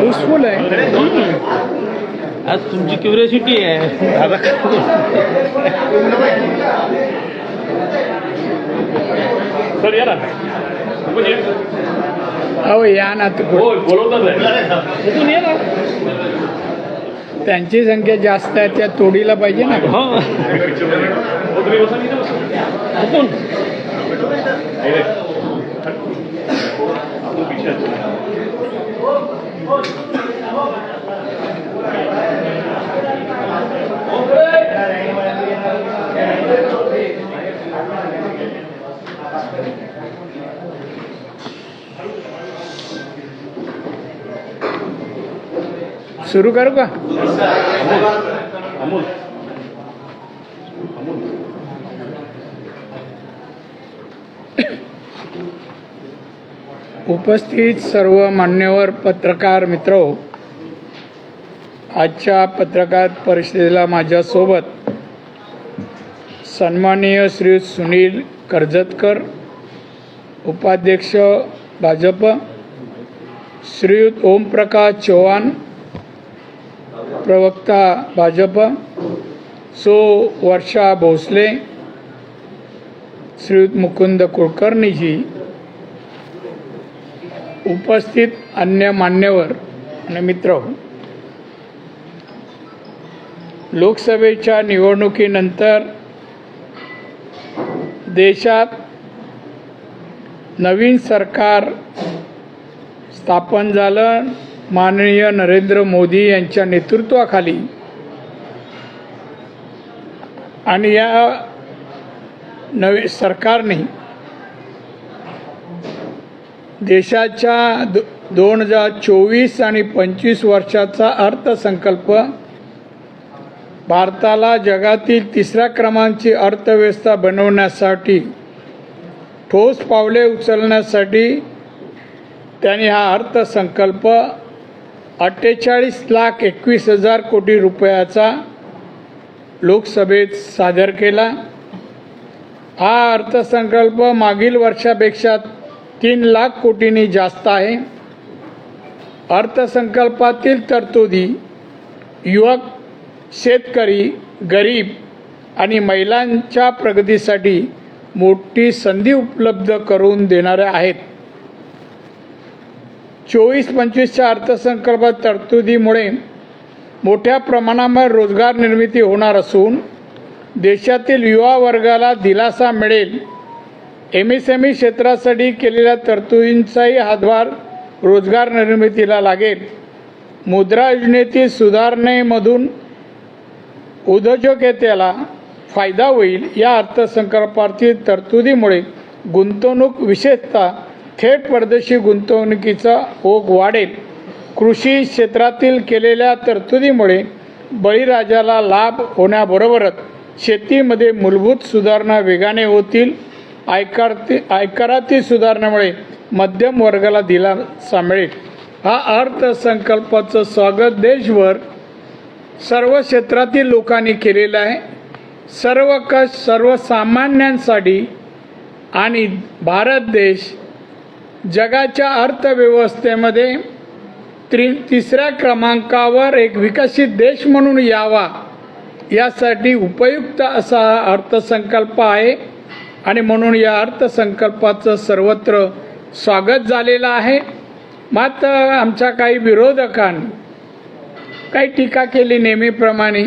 Useful आहे. आज तुमची क्युरियोसिटी आहे. सर या ना. म्हणजे अहो या ना तू हो ये ना. त्यांची संख्या जास्त आहे त्या तोडीला पाहिजे ना. हो हो तुम्ही बसा तिथे बसा इथून नाही, नाही. आपण पिछे असतो. सुरू करू का? अमोल उपस्थित सर्व मान्यवर पत्रकार मित्र आजच्या पत्रकार परिषदेला माझ्यासोबत सन्माननीय श्री सुनील कर्जतकर उपाध्यक्ष भाजप श्रीयुत ओमप्रकाश चव्हाण प्रवक्ता भाजप सो वर्षा भोसले श्रीयुत मुकुंद कुलकर्णीजी उपस्थित अन्य मान्यवर आणि मित्र. लोकसभेच्या निवडणुकीनंतर देशात नवीन सरकार स्थापन झालं. माननीय नरेंद्र मोदी यांच्या नेतृत्वाखाली आणि या नवे सरकारने देशाच्या दो दोन हजार चोवीस आणि पंचवीस वर्षाचा अर्थसंकल्प भारताला जगातील तिसऱ्या क्रमांकची अर्थव्यवस्था बनवण्यासाठी ठोस पावले उचलण्यासाठी त्यांनी हा अर्थसंकल्प अठ्ठेचाळीस लाख एकवीस हजार कोटी रुपयाचा लोकसभेत सादर केला. हा अर्थसंकल्प मागील वर्षापेक्षा तीन लाख कोटींनी जास्त आहे. अर्थसंकल्पातील तरतुदी युवक शेतकरी गरीब आणि महिलांच्या प्रगतीसाठी मोठी संधी उपलब्ध करून देणाऱ्या आहेत. चोवीस पंचवीसच्या अर्थसंकल्पात तरतुदीमुळे मोठ्या प्रमाणावर रोजगार निर्मिती होणार असून देशातील युवा वर्गाला दिलासा मिळेल. एम एस एम ई क्षेत्रासाठी केलेल्या तरतुदींचाही हातभार रोजगार निर्मितीला लागेल. मुद्रा योजनेतील सुधारणेमधून उद्योजकतेला फायदा होईल या अर्थसंकल्पातील तरतुदीमुळे गुंतवणूक विशेषतः थेट परदेशी गुंतवणुकीचा ओघ वाढेल. कृषी क्षेत्रातील केलेल्या तरतुदीमुळे बळीराजाला लाभ होण्याबरोबरच शेतीमध्ये मूलभूत सुधारणा वेगाने होतील. आयकारती आयकरातील सुधारणेमुळे मध्यम वर्गाला दिलासा मिळेल. हा अर्थसंकल्पाचं स्वागत देशभर सर्व क्षेत्रातील लोकांनी केलेलं आहे. सर्व कष सर्वसामान्यांसाठी आणि भारत देश जगाच्या अर्थव्यवस्थेमध्ये त्रि तिसऱ्या क्रमांकावर एक विकसित देश म्हणून यावा यासाठी उपयुक्त असा हा अर्थसंकल्प आहे. आणि म्हणून या अर्थसंकल्पाचं सर्वत्र स्वागत झालेलं आहे. मात्र आमच्या काही विरोधकांनी काही टीका केली नेहमीप्रमाणे.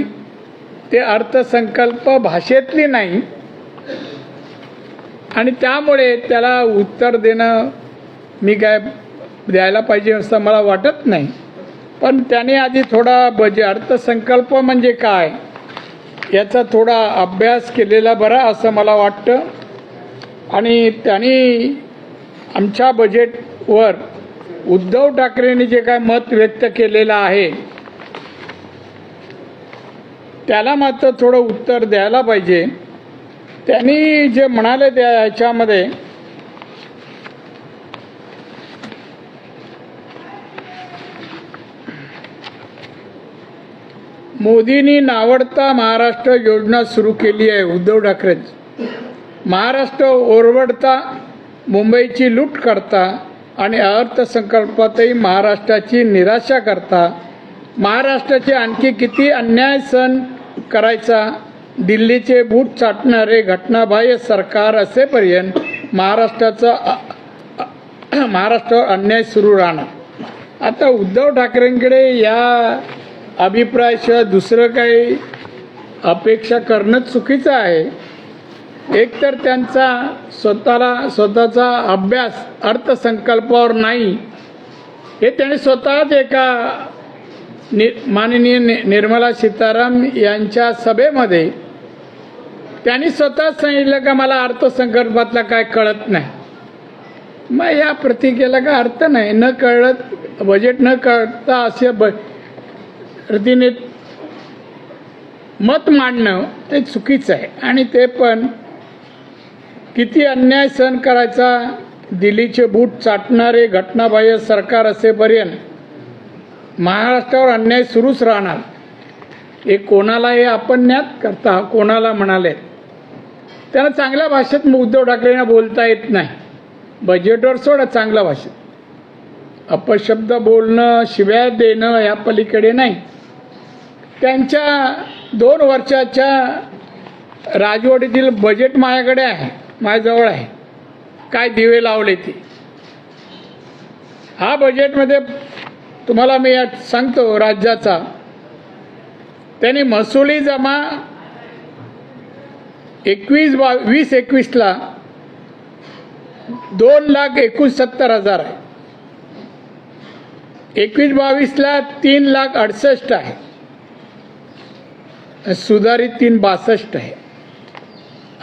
ते अर्थसंकल्प भाषेतली नाही. आणि त्यामुळे त्याला उत्तर देणं मी काय द्यायला पाहिजे असं मला वाटत नाही. पण त्याने आधी थोडा बजे अर्थसंकल्प म्हणजे काय? याचा थोडा अभ्यास केलेला बरा असं मला वाटतं. आणि त्यांनी आमच्या बजेटवर उद्धव ठाकरेंनी जे काय मत व्यक्त केलेलं आहे त्याला मात्र थोडं उत्तर द्यायला पाहिजे. त्यांनी जे म्हणाले त्या ह्याच्यामध्ये मोदींनी नावडता महाराष्ट्र योजना सुरू केली आहे उद्धव ठाकरेंची. महाराष्ट्र ओरवडता मुंबईची लूट करता आणि अर्थसंकल्पातही महाराष्ट्राची निराशा करता. महाराष्ट्राचे आणखी किती अन्याय सहन करायचा? दिल्लीचे बूट चाटणारे घटनाबाह्य सरकार असेपर्यंत महाराष्ट्राचा महाराष्ट्रावर अन्याय सुरू राहणार. आता उद्धव ठाकरेंकडे या अभिप्रायाशिवाय दुसरं काही अपेक्षा करणं चुकीचं आहे. एकतर त्यांचा स्वतःला स्वतःचा अभ्यास अर्थसंकल्पावर नाही. हे त्यांनी स्वतःच एका नि माननीय नि निर्मला सीताराम यांच्या सभेमध्ये त्यांनी स्वतःच सांगितलं का मला अर्थसंकल्पातला काय कळत नाही. मग या प्रतिकेला काय अर्थ नाही. न कळत बजेट न कळता असे ब रीतीने मत मांडणं ते चुकीचं आहे. आणि ते पण किती अन्याय सहन करायचा दिल्लीचे बूट चाटणारे घटनाबाह्य सरकार असेपर्यंत महाराष्ट्रावर अन्याय सुरूच राहणार. हे कोणाला हे आपण ज्ञात करता कोणाला म्हणाले. त्यांना चांगल्या भाषेत उद्धव ठाकरेंना बोलता येत नाही. बजेटवर सोडा चांगल्या भाषेत. अपशब्द बोलणं शिव्या देणं या पलीकडे नाही. त्यांच्या दोन वर्षाच्या राजवटीतील बजेट माझ्याकडे आहे माझ्याजवळ आहे. काय दिवे लावले ते? हा बजेटमध्ये तुम्हाला मी यात सांगतो राज्याचा. त्यांनी महसुली जमा एकवीस बा वीस एकवीसला दोन लाख एकोणसत्तर हजार आहे. एकवीस बावीसला तीन लाख अडसष्ट आहे. सुधारित तीन बासष्ट आहे.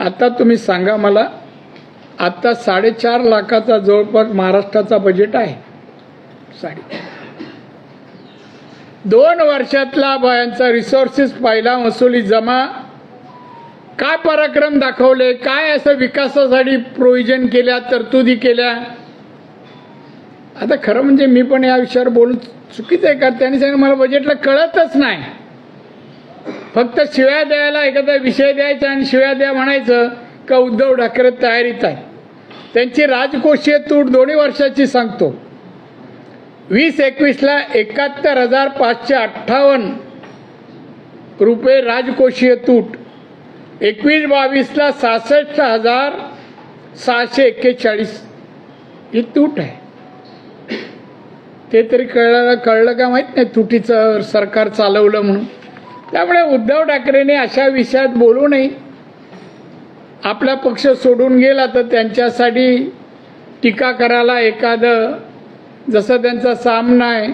आता तुम्ही सांगा मला आता साडेचार लाखाचा जवळपास महाराष्ट्राचा बजेट आहे. साडे दोन वर्षातला यांचा रिसोर्सेस पाहिला वसुली जमा. काय पराक्रम दाखवले काय असं विकासासाठी प्रोव्हिजन केल्या तरतुदी केल्या? आता खरं म्हणजे मी पण या विषयावर बोलून चुकीचं आहे का? त्यांनी सांगितलं मला बजेटला कळतच नाही. फक्त शिव्या द्यायला एखादा विषय द्यायचा आणि शिव्या द्या म्हणायचं का उद्धव ठाकरे तयारीत आहे त्यांची राजकोषीय तूट दोन्ही वर्षाची सांगतो. वीस एकवीसला एकाहत्तर हजार पाचशे अठ्ठावन्न रुपये राजकोषीय तूट. एकवीस बावीसला सहासष्ट हजार सहाशे एक्केचाळीस ही तूट आहे. ते तरी कळलं कळलं का माहीत नाही? तुटीचं सरकार चालवलं म्हणून. त्यामुळे उद्धव ठाकरेने अशा विषयात बोलू नये. आपला पक्ष सोडून गेला तर त्यांच्यासाठी टीका करायला एखादं जसं त्यांचा सामना आहे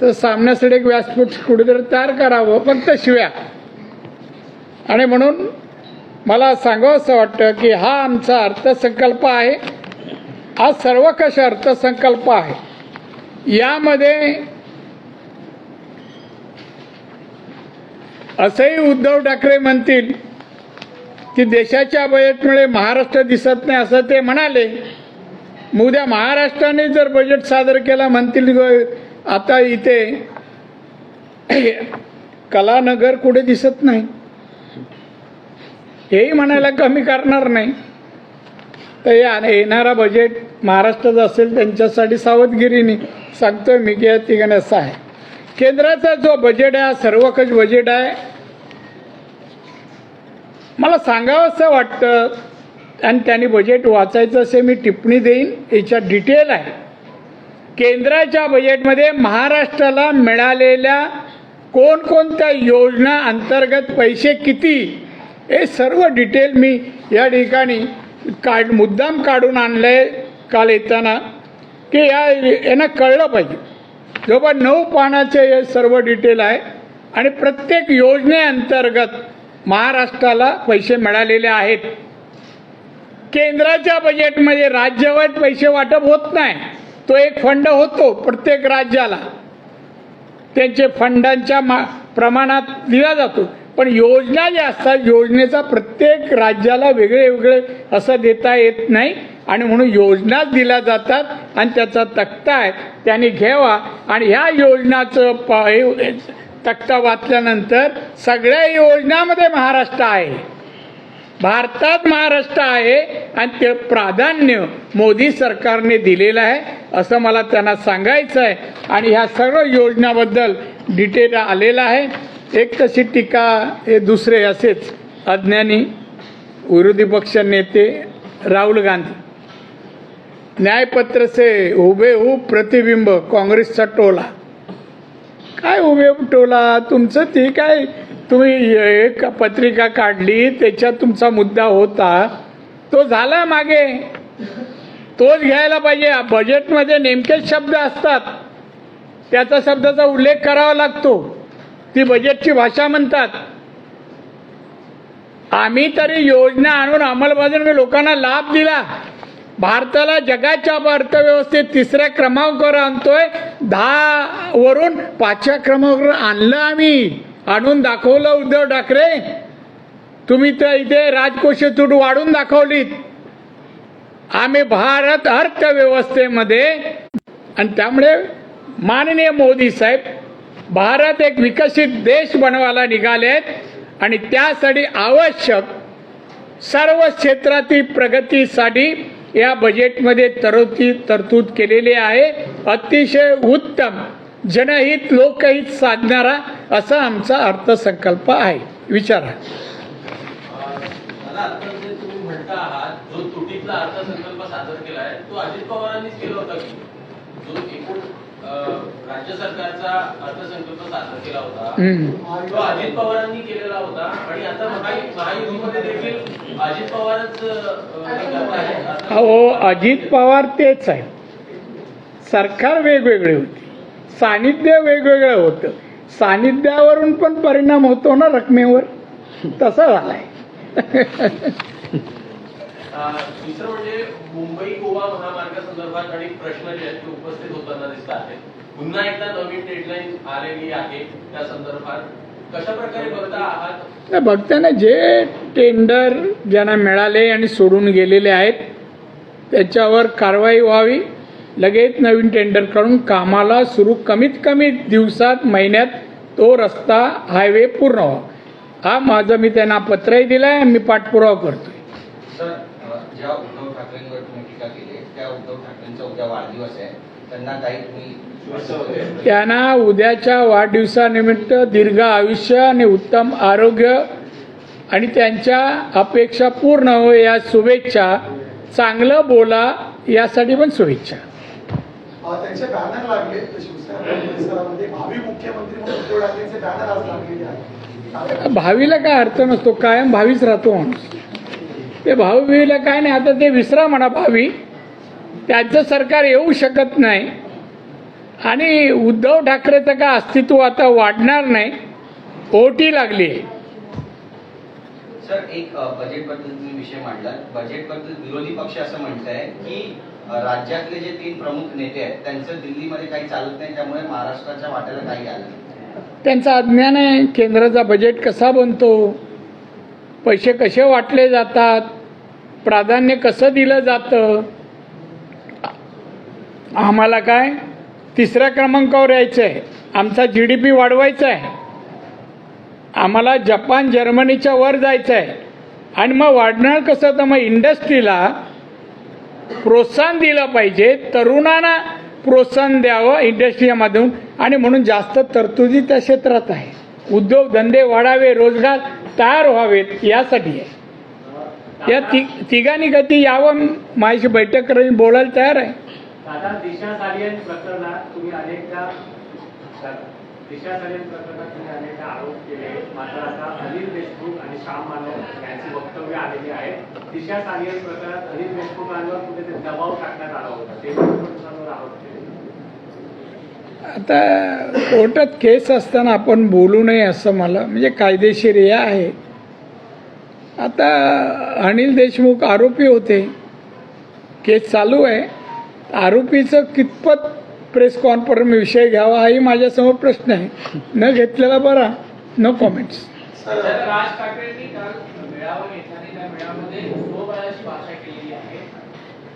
तर सामन्यासाठी एक व्यासपीठ कुठेतरी तयार करावं फक्त शिव्या. आणि म्हणून मला सांगावं असं वाटतं की हा आमचा अर्थसंकल्प आहे. हा सर्वकष अर्थसंकल्प आहे. यामध्ये असंही उद्धव ठाकरे म्हणतील की देशाच्या बजेटमुळे महाराष्ट्र दिसत नाही असं ते म्हणाले. मग उद्या महाराष्ट्राने जर बजेट सादर केला म्हणतील आता इथे कलानगर कुठे दिसत नाही. हेही म्हणायला कमी करणार नाही. तर या येणारा बजेट महाराष्ट्राचं असेल त्यांच्यासाठी सावधगिरीने सांगतोय मी की या ठिकाणी असं आहे. केंद्राचा जो बजेट आहे हा सर्वकष बजेट आहे मला सांगावं असं वाटतं आणि त्यांनी बजेट वाचायचं असे मी टिप्पणी देईन याच्यात डिटेल आहे. केंद्राच्या बजेटमध्ये महाराष्ट्राला मिळालेल्या कोणकोणत्या योजना अंतर्गत पैसे किती हे सर्व डिटेल मी या ठिकाणी काढ मुद्दाम काढून आणलं आहे काल येताना की या यांना कळलं पाहिजे. जवळपास नऊ पानाचे हे सर्व डिटेल आहे आणि प्रत्येक योजनेअंतर्गत महाराष्ट्राला पैसे मिळालेले आहेत. केंद्राच्या बजेटमध्ये राज्यवाईज पैसे वाटप होत नाही. तो एक फंड होतो प्रत्येक राज्याला. त्यांचे फंडांच्या मा प्रमाणात दिला जातो. पण योजना ज्या असतात योजनेचा प्रत्येक राज्याला वेगळे वेगळे असं देता येत नाही. आणि म्हणून योजनाच दिल्या जातात आणि त्याचा तक्ता आहे. त्याने घ्यावा. आणि ह्या योजनाचं प तक्ता वाचल्यानंतर सगळ्या योजनामध्ये महाराष्ट्र आहे. भारतात महाराष्ट्र आहे आणि ते प्राधान्य मोदी सरकारने दिलेलं आहे असं मला त्यांना सांगायचं आहे. आणि ह्या सर्व योजनाबद्दल डिटेल आलेलं आहे. एक तशी टीका हे दुसरे असेच. अज्ञानी विरोधी पक्ष नेते राहुल गांधी. न्यायपत्र से हुबेहूब हो प्रतिबिंब काँग्रेसचा टोला. काय उभे हो टोला? तुमचं ती काय तुम्ही एक पत्रिका काढली त्याच्यात तुमचा मुद्दा होता. तो झाला मागे. तोच घ्यायला पाहिजे. बजेटमध्ये नेमकेच शब्द असतात. त्याचा शब्दाचा उल्लेख करावा लागतो. ती बजेटची भाषा म्हणतात. आम्ही तरी योजना आणून अंमलबजावणी लोकांना लाभ दिला. भारताला जगाच्या अर्थव्यवस्थेत तिसऱ्या क्रमांकावर आणतोय. दहा वरून पाचव्या क्रमांकावर आणलं आम्ही. आणून दाखवलं उद्धव ठाकरे. तुम्ही तर इथे राजकोषीय तूट वाढून दाखवलीत. आम्ही भारत अर्थव्यवस्थेमध्ये आणि त्यामुळे माननीय मोदी साहेब भारत एक विकसित देश बनवायला निघाले आहेत आणि त्यासाठी आवश्यक सर्व क्षेत्रातील प्रगतीसाठी या बजेटमध्ये तरतूद तरतूद केलेली आहे. अतिशय उत्तम जनहित लोकहित साधणारा असा आमचा अर्थसंकल्प आहे. विचारा. जो तुटीतला अर्थसंकल्प सादर केला आहे तो अजित पवारांनीच केला होता की? राज्य सरकारचा अर्थसंकल्प सादर केला होता. तो अजित पवारांनी केलेला होता. आणि आता महायु- महायुतीमध्ये देखील अजित पवारच हे. अहो अजित पवार तेच आहे सरकार वेगवेगळे होते. सानिध्य वेगवेगळं होतं. सानिध्यावरून पण परिणाम होतो ना रकमेवर? तसा झालाय. दुसरं म्हणजे मुंबई गोवा महामार्ग संदर्भात अनेक प्रश्न जे आहेत ते उपस्थित होताना दिसत आहेत. पुन्हा एकदा नवीन डेडलाईन आलेली आहे त्या संदर्भात. कशा प्रकारे बघता आहात? बघताना जे टेंडर ज्यांना मिळाले आणि सोडून गेलेले आहेत त्याच्यावर कारवाई व्हावी लगेच नवीन टेंडर काढून कामाला सुरू कमीत कमी दिवसात महिन्यात तो रस्ता हायवे पूर्ण व्हावा. हा माझं मी त्यांना पत्रही दिलं आहे मी पाठपुरावा करतोय. ज्या उद्धव ठाकरेंवर तुम्ही टीका केली त्या उद्धव ठाकरेंचा उद्या वाढदिवस आहे. त्यांना काही तुम्ही त्यांना उद्याच्या वाढदिवसानिमित्त दीर्घ आयुष्य आणि उत्तम आरोग्य आणि त्यांच्या अपेक्षा पूर्ण हो या शुभेच्छा. चांगलं बोला यासाठी पण शुभेच्छा. अ, त्यांचे बॅनर लागले शिवसेना परिसरामध्ये. भावी मुख्यमंत्री म्हणून उद्धव ठाकरेंचे बॅनर आज लागलेले आहेत. भावीला काय अर्थ नसतो कायम भावीच राहतो माणूस. ते भावीला काय नाही आता ते विसरा म्हणा भावी. त्यांचं सरकार येऊ शकत नाही. आणि उद्धव ठाकरेचं काय अस्तित्व आता वाढणार नाही ओटी लागली आहे. सर एक तुम्ही विषय मांडला बजेटबद्दल विरोधी पक्ष असं म्हणत आहे की राज्यातले जे तीन प्रमुख नेते आहेत त्यांचं दिल्लीमध्ये काही चालत नाही त्यामुळे महाराष्ट्राच्या वाट्याला काही आलं. त्यांचं अज्ञान आहे केंद्राचा बजेट कसा बनतो? पैसे कसे वाटले जातात? प्राधान्य कसं दिलं जातं? आम्हाला काय? तिसऱ्या क्रमांकावर यायचं आहे आमचा जी डी पी वाढवायचा आहे आम्हाला जपान जर्मनीच्या वर जायचं आहे आणि मग वाढणार कसं? तर मग इंडस्ट्रीला प्रोत्साहन दिलं पाहिजे. तरुणांना प्रोत्साहन द्यावं इंडस्ट्रीमधून आणि म्हणून जास्त तरतुदी त्या क्षेत्रात आहे. उद्योगधंदे वाढावे रोजगार तयार व्हावेत यासाठी. आहे या ति तिघांनी गती यावं माझी बैठक करून बोलायला तयार आहे. दिशा सालियन प्रकरणात तुम्ही अनेकदा दिशा सालियन प्रकरणात तुम्ही अनेकदा आरोप केले. मात्र आता अनिल देशमुख आणि श्याम मानव यांची वक्तव्य आलेली दिशा सालियन प्रकरणात अनिल कुठेतरी दबाव टाकण्यात आला होता. ते आता कोर्टात केस असताना आपण बोलू नये असं मला म्हणजे कायदेशीर हे आहे. आता अनिल देशमुख आरोपी होते. केस चालू आहे. आरोपीचं कितपत प्रेस कॉन्फरन्स विषय घ्यावा हाही माझ्यासमोर प्रश्न आहे. न घेतलेला बरा नो कॉमेंट्स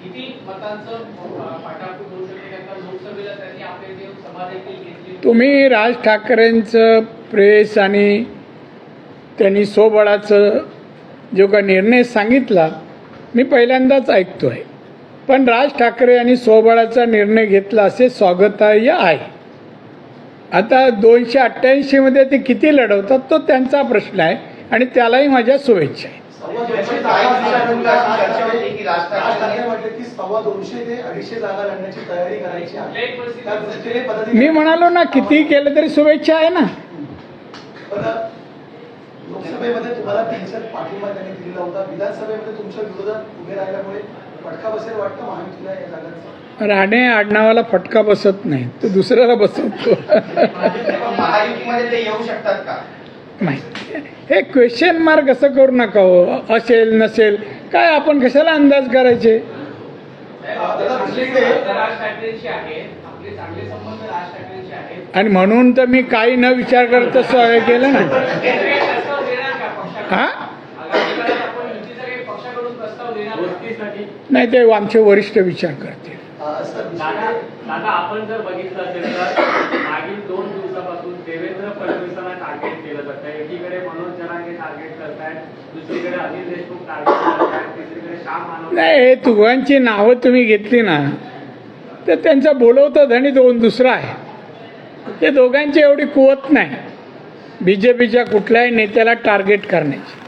किती मतांचं पाठापूर होऊ शकते कारण लोकसभेला त्यांनी आपले जे तुम्ही राज ठाकरेंचं प्रेस आणि त्यांनी स्वबळाचं जो का निर्णय सांगितला मी पहिल्यांदाच ऐकतो आहे पण राज ठाकरे यांनी स्वबळाचा निर्णय घेतला असे स्वागतार्ह आहे. आता दोनशे अठ्ठ्याऐंशीमध्ये ते किती लढवतात तो त्यांचा प्रश्न आहे आणि त्यालाही माझ्या शुभेच्छा आहे दृष्टीने मी म्हणालो ना किती केलं तरी शुभेच्छा आहे ना. लोकसभेमध्ये तुम्हाला तीनशे पाठिंबा त्यांनी दिलेला होता. विधानसभेमध्ये तुमच्या विरोधात उभे राहिल्यामुळे फटका बसेल वाटतं महायुतीला या जागांचा? राणे आडनावाला फटका बसत नाही तो दुसऱ्याला बसवतो. महायुतीमध्ये ते येऊ शकतात का? माहिती हे क्वेश्चन मार्क असं करू नका हो असेल नसेल काय आपण कशाला अंदाज करायचे आपले संबंध राज ठाकरेंशी आहेत आपले चांगले संबंध राज ठाकरेंशी आहेत आणि म्हणून तर मी काही न विचार करता स्वागत केलं ना? हा आगामी काळात आपण युतीचा काही पक्षाकडून प्रस्ताव देणार का? गोष्टीसाठी नाही ते आमचे वरिष्ठ विचार करतील असं देवेंद्र फडणवीसांना टार्गेट केलं जातं एकीकडे मनोज जनांगे टार्गेट करतायत दुसरीकडे अनिल देशमुख टार्गेट करतायत तिसरीकडे श्याम मानव नाही हे तुघांची नावं तुम्ही घेतली ना तर त्यांचा बोलवता धनी दोन दुसरा आहे. ते दोघांची एवढी कुवत नाही. बी जे पीच्या कुठल्याही नेत्याला टार्गेट करण्याची.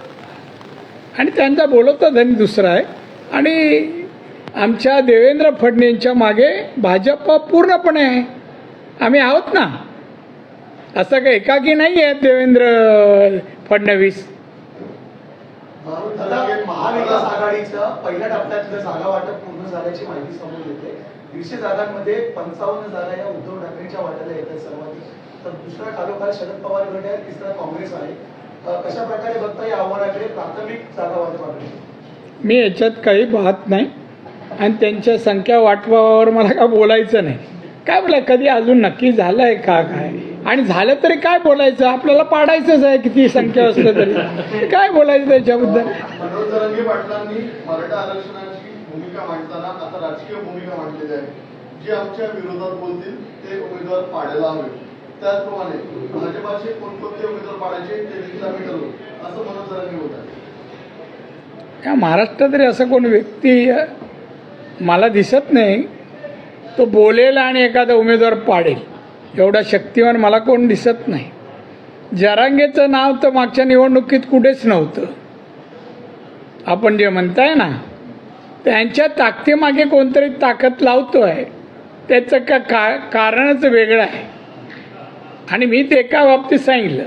आणि त्यांचा बोलवता धनी दुसरा आहे. आणि आमच्या देवेंद्र फडणवीसच्या मागे भाजप पूर्णपणे आहे. आम्ही आहोत ना? असं काही एकाकी नाही आहे देवेंद्र फडणवीस? दादा महाविकास आघाडीचं पहिल्या टप्प्यातलं जागा वाटप पूर्ण झाल्याची माहिती समोर येते. दीडशे जागांमध्ये पंचावन्न जागा या उद्धव ठाकरेंच्या वाट्याला येतात सर्वाधिक तर दुसरा खालोखाल शरद पवार गट आहे तिसरा काँग्रेस आहे. अ, कशा प्रकारे बघता या आव्हानाकडे प्राथमिक जागा वाटपाकडे मी याच्यात काही पाहत नाही. आणि त्यांच्या संख्या वाटपावर मला का बोलायचं नाही? काय बोला कधी अजून नक्की झालं आहे का काय? आणि झालं तरी काय बोलायचं? आपल्याला पाडायचंच आहे किती संख्या असलं तरी. काय बोलायचं त्याच्याबद्दल? जे आमच्या विरोधात बोलतील ते उमेदवार पाडायला हवे. त्याचप्रमाणे भाजपाचे कोणकोणते उमेदवार पाडायचे ते देखील आम्ही ठरवू. असं मनोज या महाराष्ट्रात तरी असं कोण व्यक्ती मला दिसत नाही तो बोलेल आणि एखादा उमेदवार पाडेल. एवढा शक्तिवान मला कोण दिसत नाही. जरांगेचं नाव तर मागच्या निवडणुकीत कुठेच नव्हतं. आपण जे म्हणताय ना त्यांच्या ताकदीमागे कोणतरी ताकद लावतो आहे त्याचं का का कारणच वेगळं आहे. आणि मी ते एका बाबतीत सांगितलं.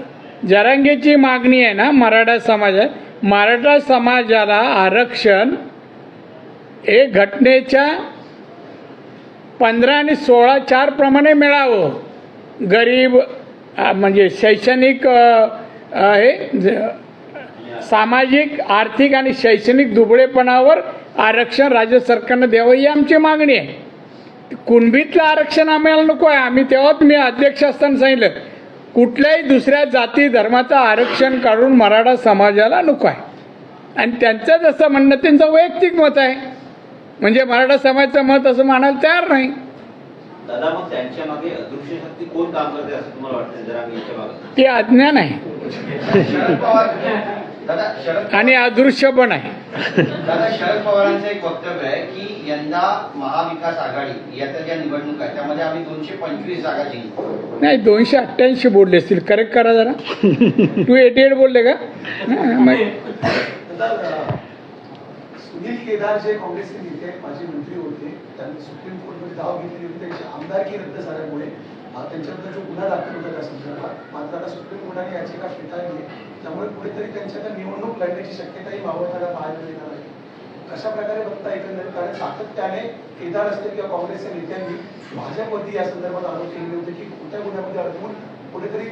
जरांगेची मागणी आहे ना मराठा समाजात मराठा समाजाला आरक्षण हे घटनेच्या पंधरा आणि सोळा चारप्रमाणे मिळावं. गरीब म्हणजे शैक्षणिक हे ज- सामाजिक आर्थिक आणि शैक्षणिक दुबळेपणावर आरक्षण राज्य सरकारनं द्यावं ही आमची मागणी आहे. कुणबीतलं आरक्षण आम्हाला नको आहे. आम्ही तेव्हाच मी अध्यक्ष असताना सांगितलं कुठल्याही दुसऱ्या जाती धर्माचं आरक्षण काढून मराठा समाजाला नको आहे. आणि त्यांचं जसं म्हणणं त्यांचं वैयक्तिक मत आहे. म्हणजे मराठा समाजाचं मत असं मानायला तयार नाही. दादा मग त्यांच्या मागे अदृश्य शक्ती कोण काम करते असं तुम्हाला वाटतं जरा मी याच्या मागे. ते अज्ञान आहे आणि अदृश्य पण आहे. दादा शरद पवारांचं एक वक्तव्य आहे की यंदा महाविकास आघाडी याच्या ज्या निवडणूक आहे त्यामध्ये आम्ही दोनशे पंचवीस जागा जिंकू. नाही दोनशे अठ्ठ्याऐंशी बोलले असतील. करेक्ट करा जरा. टू एटी एट बोलले का? सुनील केदार जे काँग्रेसचे नेते आहेत, माजी मंत्री होते त्यांनी सुप्रीम कोर्टमध्ये धाव घेतली होती त्यांची आमदारकी रद्द झाल्यामुळे त्यांच्याबद्दल जो गुन्हा दाखल होता त्या संदर्भात मात्र आता सुप्रीम कोर्टाने याचिका फेटाळली त्यामुळे कुठेतरी त्यांच्याकडे निवडणूक लढण्याची शक्यताही मावळताना पाहायला मिळणार आहे. कशा प्रकारे बघता एकंदरीत? कारण सातत्याने केदार असतील किंवा काँग्रेसच्या नेत्यांनी भाजपवरती या संदर्भात आरोप केले होते की कोणत्या गुन्ह्यामध्ये अडकून कुठेतरी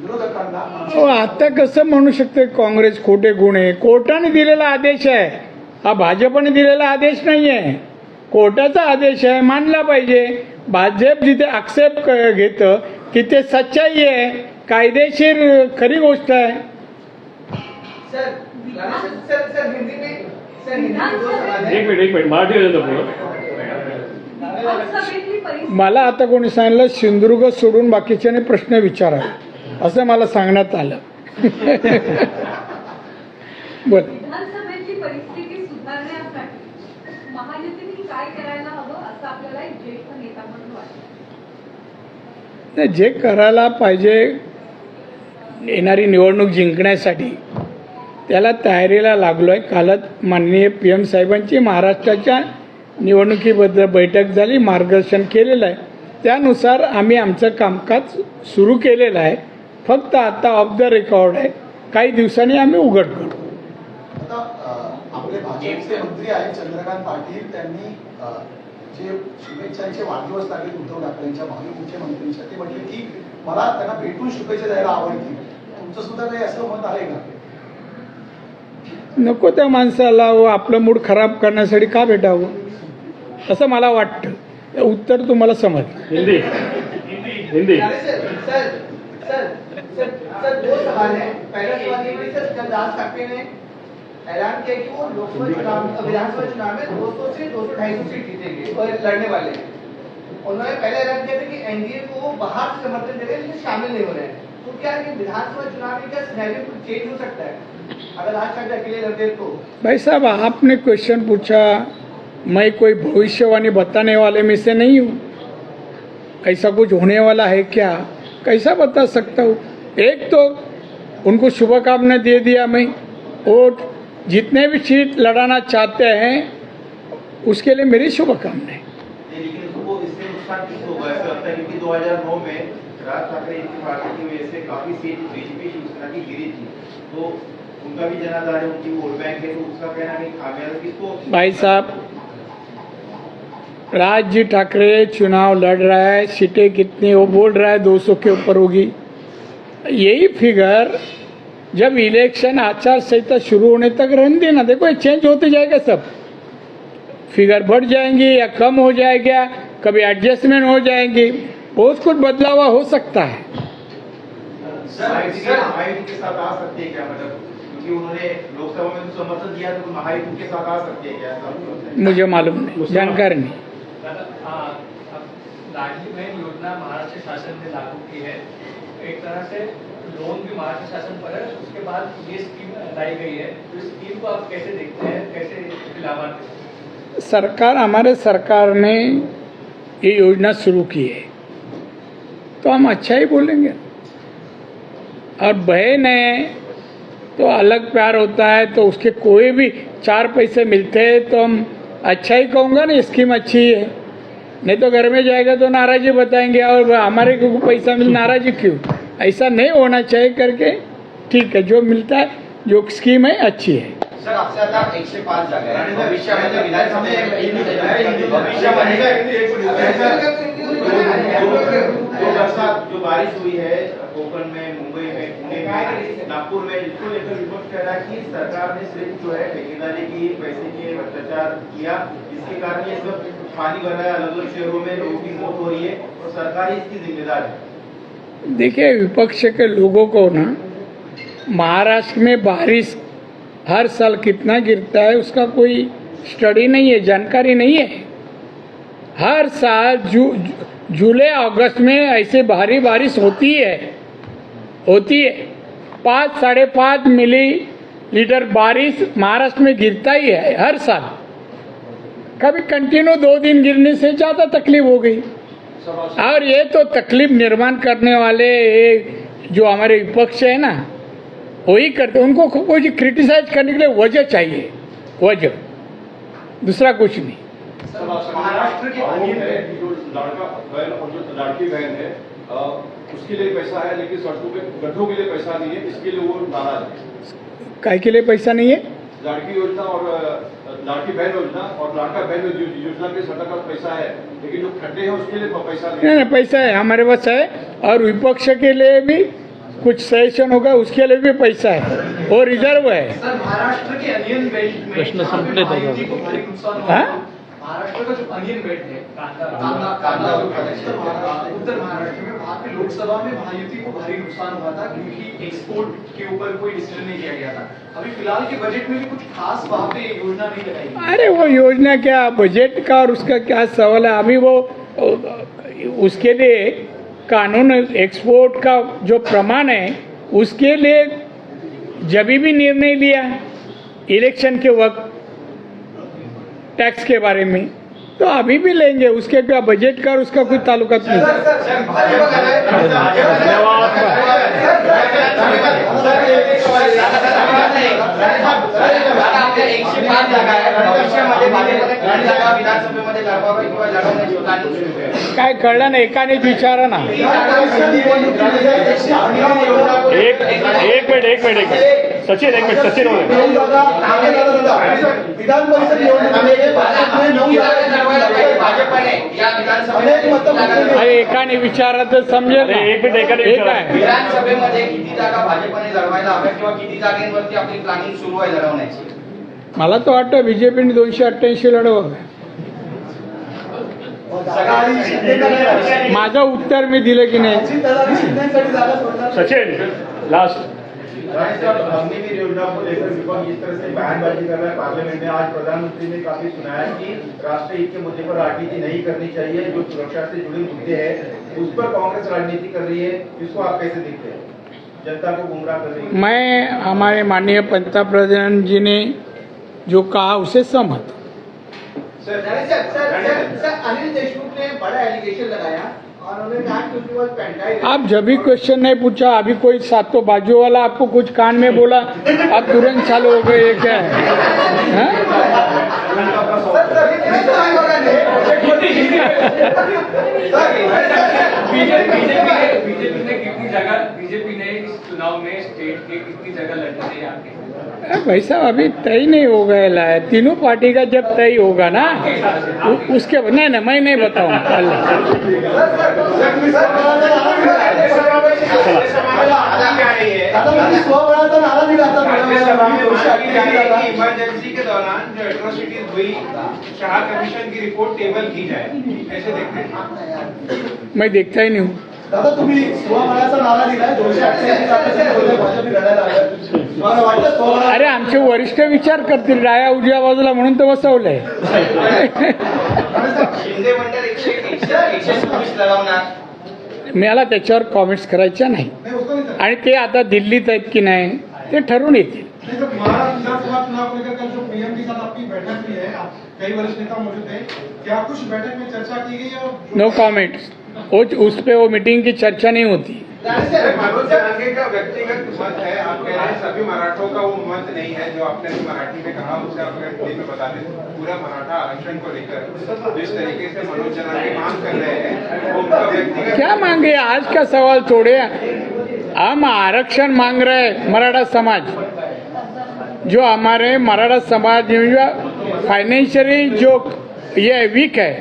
विरोधकांना हो, आता कसं म्हणू शकते? काँग्रेस खोटे गुन्हे कोर्टाने दिलेला आदेश आहे. हा भाजपने दिलेला आदेश नाही आहे कोर्टाचा आदेश आहे मानला पाहिजे. भाजप जिथे आक्षेप घेतं तिथे सच्चाई आहे. कायदेशीर खरी गोष्ट आहे. सर सर सर हिंदी में सर हिंदी में दो सवाल है एक मिनिट एक मिनिट मराठी येतं पुढं. लोकसभेतली परिस्थिती मला आता कोणी सांगितलं सिंधुदुर्ग सोडून बाकीच्याने प्रश्न विचारा. असं मला सांगण्यात आलं. बोल विधानसभेची परिस्थिती सुधारण्यासाठी महायुतीने काय करायला हवं असं आपल्याला एक ज्येष्ठ नेता म्हणून वाटतं नाही, जे करायला पाहिजे येणारी निवडणूक जिंकण्यासाठी त्याला तयारीला लागलो आहे कालच माननीय पी एम साहेबांची महाराष्ट्राच्या निवडणुकीबद्दल बैठक झाली मार्गदर्शन केलेलं आहे. त्यानुसार आम्ही आमचं कामकाज सुरू केलेलं आहे. फक्त आता ऑफ द रेकॉर्ड आहे. काही दिवसांनी आम्ही उघड करू. आपले भाजपचे मंत्री आहेत चंद्रकांत पाटील त्यांनी जे शुभेच्छांचे वाढदिवस लागले उद्धव ठाकरेंच्या भावी मुख्यमंत्रींच्या ते म्हटले की मला त्यांना भेटून शुभेच्छा द्यायला आवडतील तुमचं सुद्धा काही असं मत आहे का? नको त्या माणसाला व आपलं मूड खराब करण्यासाठी का भेटावं? असं मला वाटतं. हे उत्तर तुम्हाला समजलं. Hindi. Hindi. Sir sir sir दो सवाल है पहला सवाल ये है सर जब राज ठाकरे ने ऐलान किया कि वो लोकसभा चुनाव, विधानसभा चुनाव में 200 से 200 250 सीट जीतेंगे और लड़ने वाले। हैं उन्होंने पहले ऐलान किया था कि एनडीए को बाहर से समर्थन दे रहे लेकिन शामिल नहीं हो रहे हैं। तो क्या ये विधानसभा चुनाव में क्या सिनेरियो कुछ चेंज हो सकता है? अगर राज ठाकरे अकेले लड़ते तो। भाई साहब, आपने क्वेश्चन पूछा। मैं कोई भविष्यवाणी बताने वाले में से नहीं हूँ। ऐसा कुछ होने वाला है क्या? कैसा बता सकता हूँ? एक तो उनको शुभकामना दे दिया मैं। और जितने भी सीट लड़ाना चाहते हैं उसके लिए मेरी शुभकामनाएँ। लेकिन उसको इससे नुकसान किसको होगा? ऐसा लगता है क्योंकि 2009 में राज ठाकरे इनकी पार्टी की वजह से काफ़ी सीट बीजेपी शिवसेना की गिरी थी। तो उनका भी जनाधार है उनकी वोट बैंक है तो उसका कहना कि खामियाजा किसको भाई साहब राज जी ठाकरे चुनाव लड़ रहा है सीटें कितनी वो बोल रहा है 200 के ऊपर होगी। यही फिगर जब इलेक्शन आचार संहिता शुरू होने तक रहने देना देखो ये चेंज होते जाएगा सब। फिगर बढ़ जाएंगी या कम हो जाएगा कभी एडजस्टमेंट हो जाएंगी बहुत कुछ बदलाव हो सकता है। महायुति के महायुति के साथ आ सकते हैं क्या? मतलब क्योंकि उन्होंने लोकसभा में तो समर्थन दिया तो महायुति के साथ आ सकते हैं क्या? ऐसा आपको लगता है? मुझे मालूम नहीं जानकारी नहीं। दादा, आ, अब लाडली बहन योजना महाराष्ट्र शासन ने लागू की है। एक तरह से लोन भी महाराष्ट्र शासन पर है, उसके बाद ये स्कीम लाई गई है। तो इस स्कीम को आप कैसे देखते हैं? कैसे लाभार्थी सरकार, हमारे सरकार ने ये योजना शुरू की है। तो हम अच्छा ही बोलेंगे। और बहन है तो अलग प्यार होता है तो उसके कोई भी चार पैसे मिलते हैं तो हम अच्छा ही कहूँगा ना स्कीम अच्छी है। नहीं तो घर में जाएगा तो नाराजी बताएँगे, और हमारे को पैसा मिल, नाराजी क्यों? ऐसा नहीं होना चाहिए करके ठीक है जो मिलता है जो स्कीम है अच्छी है। सर आपसे आता एकशे पाच आहे भविष्यामध्ये विधानसभेमध्ये भविष्यामध्ये जो बरसात जो बारिश हुई है कोकण में मुंबई में पुणे में नागपुर में इसको लेकर विपक्ष कह रहा है कि सरकार ने सिर्फ़ जो है ठेकेदारी की पैसे के भ्रष्टाचार किया। जिसके कारण ये सब पानी भर रहा है अलग अलग शहरों में लोगों की मौत हो रही है और सरकार ही इसकी जिम्मेदार है। देखिए, विपक्ष के लोगों को ना, महाराष्ट्र में बारिश हर साल कितना गिरता है, उसका कोई स्टडी नहीं है, जानकारी नहीं है। हर साल जू, जुलाई, अगस्त में ऐसे भारी बारिश होती है होती है। पाँच, साढ़े पाँच मिली लीटर बारिश महाराष्ट्र में गिरता ही है, हर साल। कभी कंटिन्यू दो दिन गिरने से ज़्यादा तकलीफ़ हो गई। और ये तो तकलीफ़ निर्माण करने वाले जो हमारे विपक्ष है ना वही करते उनको को- कुछ क्रिटिसाइज करने के लिए वजह चाहिए। वजह। दूसरा कुछ नहीं। महाराष्ट्र की है कि जो लड़का बहन और जो लड़की बहन है उसके लिए पैसा है लेकिन सड़कों पे गड्ढों के लिए पैसा नहीं है इसके लिए वो नाराज़ है। काय के लिए पैसा नहीं है? लड़की योजना और लड़की बहन योजना और लड़का बहन योजना के सरकार का पैसा है। लेकिन जो खड्डे हैं उसके लिए पैसा नहीं नहीं है पैसा है हमारे पास है। और विपक्ष के लिए भी कुछ सजेशन होगा उसके लिए भी पैसा है। वो रिज़र्व है। सर महाराष्ट्र के अनियन प्रश्न संपले महाराष्ट्र का जो अनियन बेल्ट है कांदा। कांदा कांदा उत्तर महाराष्ट्र में वहाँ पे लोकसभा में महायुति को भारी नुकसान हुआ था क्योंकि एक्सपोर्ट के ऊपर कोई डिसीज़न नहीं किया गया था। अभी फ़िलहाल के बजट में भी कुछ खास वहाँ पे योजना नहीं लगाई अरे वो योजना क्या बजट का और उसका क्या सवाल है? अभी वो उसके लिए कानून एक्सपोर्ट का जो प्रमाण है उसके लिए जब भी निर्णय लिया इलेक्शन के वक्त टैक्स के बारे में तो अभी भी लेंगे उसके क्या बजट का उसका कोई ताल्लुकात नहीं काय कळलं ना एकानेच विचारा ना एक एक मिनिट एक मिनिट एक मिनिट सचिन एक मिनिट सचिन विधान परिषद अरे एकाने विचारा तर समजेल एक मिनिट, एकाने हे विधानसभेमध्ये किती जागा भाजपने लढवायला हव्या किंवा किती जागेवरती आपली प्लॅनिंग सुरू आहे लढवण्याची? मला तर वाटतं बीजेपीने दोनशे अठ्ठ्याऐंशी शिंदेकडे माझं उत्तर मी दिलं की नाही. सचिन लास्ट राइट साहब योजना को लेकर विपक्ष इस तरह से बयानबाजी कर रहा है पार्लियामेंट में आज प्रधानमंत्री ने काफ़ी सुनाया कि राष्ट्रीय हित के मुद्दे पर राजनीति नहीं करनी चाहिए जो सुरक्षा से जुड़े मुद्दे हैं उस पर कांग्रेस राजनीति कर रही है। इसको आप कैसे देखते हैं? जनता को गुमराह कर रही है। मैं हमारे माननीय पंता प्रधान जी ने जो कहा उसे सहमत sir sir sir sir Anil Deshmukh ने बड़ा एलिगेशन लगाया। आप जब भी क्वेश्चन नहीं पूछा अभी कोई सातों बाजू वाला आपको कुछ कान में बोला आप तुरंत चालू हो गए ये क्या है? हाँ? आयोगाने बीजेपी ने कितनी जगह बीजेपी ने इस चुनाव में स्टेट के कितनी जगह लड़ने से यहाँ के अरे भाई साहब अभी तय नहीं हो गया है। तीनों पार्टी का जब तय होगा ना उ, उसके नहीं नहीं मैं नहीं जागा. इमरजेंसी के दौरान जो एट्रोसिटीज हुई शाह कमीशन की रिपोर्ट टेबल की जाए। कैसे देखते हैं। मैं देखता ही नहीं हूँ। दादा तुम्ही स्वबळाचा नारा दिलाय दोनशे अठ्ठ्याऐंशी अरे आमचे वरिष्ठ विचार करतील राया उजव्या बाजूला म्हणून तर बसवलंय मला त्याच्यावर कॉमेंट्स करायच्या नाही. आणि ते आता दिल्लीत आहेत की नाही ते ठरवून येतील. नो कॉमेंट्स वो उस पे वो मीटिंग की चर्चा नहीं होती। मनोज का व्यक्तिगत मत है आप कह रहे हैं सभी मराठों का वो मत नहीं है जो आपने मराठी में कहा उसे आप अगर बता दें पूरा मराठा आरक्षण को लेकर जिस तरीके से मनोज मांग कर रहे हैं वो क्या मांगे? आज का सवाल छोड़े हम आरक्षण मांग रहे मराठा समाज। जो हमारे मराठा समाज में फाइनेंशियली जो ये वीक है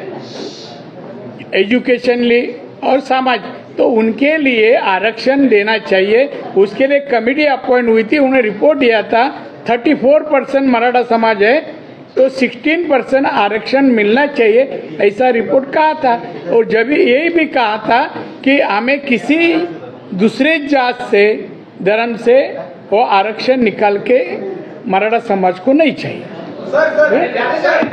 एजुकेशनली और समाज। तो उनके लिए आरक्षण देना चाहिए। उसके लिए कमेटी अपॉइंट हुई थी उन्हें रिपोर्ट दिया था। 34 परसेंट मराठा समाज है तो 16 परसेंट आरक्षण मिलना चाहिए। ऐसा रिपोर्ट कहा था। और जब यही भी कहा था कि हमें किसी दूसरे जात से, धर्म से वो आरक्षण निकाल के मराठा समाज को नहीं चाहिए। सर सर सर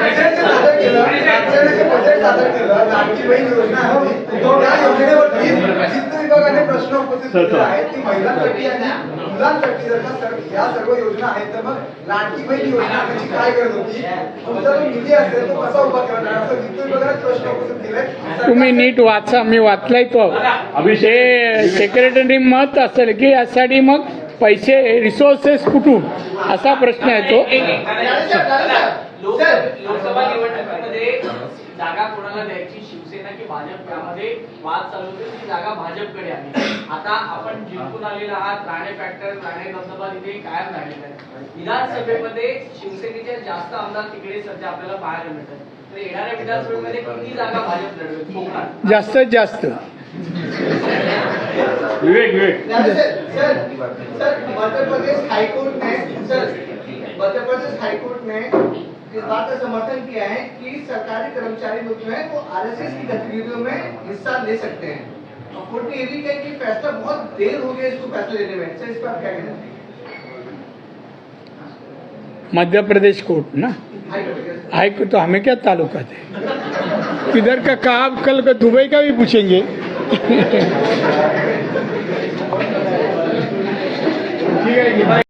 बजेट सादर केलं राज्याने बजेट सादर केलं लाडकी बहीण योजना आहे त्या योजनेवरती वित्त विभागाने प्रश्न उपस्थित केले आहेत की महिलांसाठी आणि मुलांसाठी जर का सर या सर्व योजना आहेत तर मग लाडकी बहीण योजना आणायची काय गरज होती तुमचा जो निधी असेल तो कसा उभा करणार असं वित्त विभागाने प्रश्न उपस्थित केले तुम्ही नीट वाचा मी वाचलाय तो ते सेक्रेटरी मत असेल की यासाठी मग पैसे रिसोर्सेस कुठून असा प्रश्न आहे तो लोकसभा लोकसभा निवडणुकीमध्ये जागा कोणाला द्यायची शिवसेना की भाजप यामध्ये वाद चालू होते ती जागा भाजपकडे आली आता आपण जिंकून आलेला आहात राणे फॅक्टर राणे धबधबा तिथे कायम राहिलेला आहे विधानसभेमध्ये शिवसेनेचे जास्त आमदार तिकडे सध्या आपल्याला पाहायला मिळतात तर येणाऱ्या विधानसभेमध्ये किती जागा भाजप लढवेल कोकणात जास्तीत जास्त विवेक विवेक। Sir sir Madhya Pradesh high court ने सर मध्य प्रदेश हाईकोर्ट ने इस बात का समर्थन किया है कि सरकारी कर्मचारी लोग जो है वो आरएसएस की गतिविधियों में हिस्सा ले सकते हैं। और कोर्ट ने ये भी कहा कि फैसला बहुत देर हो गया इसको फैसला लेने में। सर इस पर क्या कहना Madhya Pradesh court no? High court high court तो हमें क्या ताल्लुकात है? इधर का कहा कल का दुबई का भी पूछेंगे। いいけど。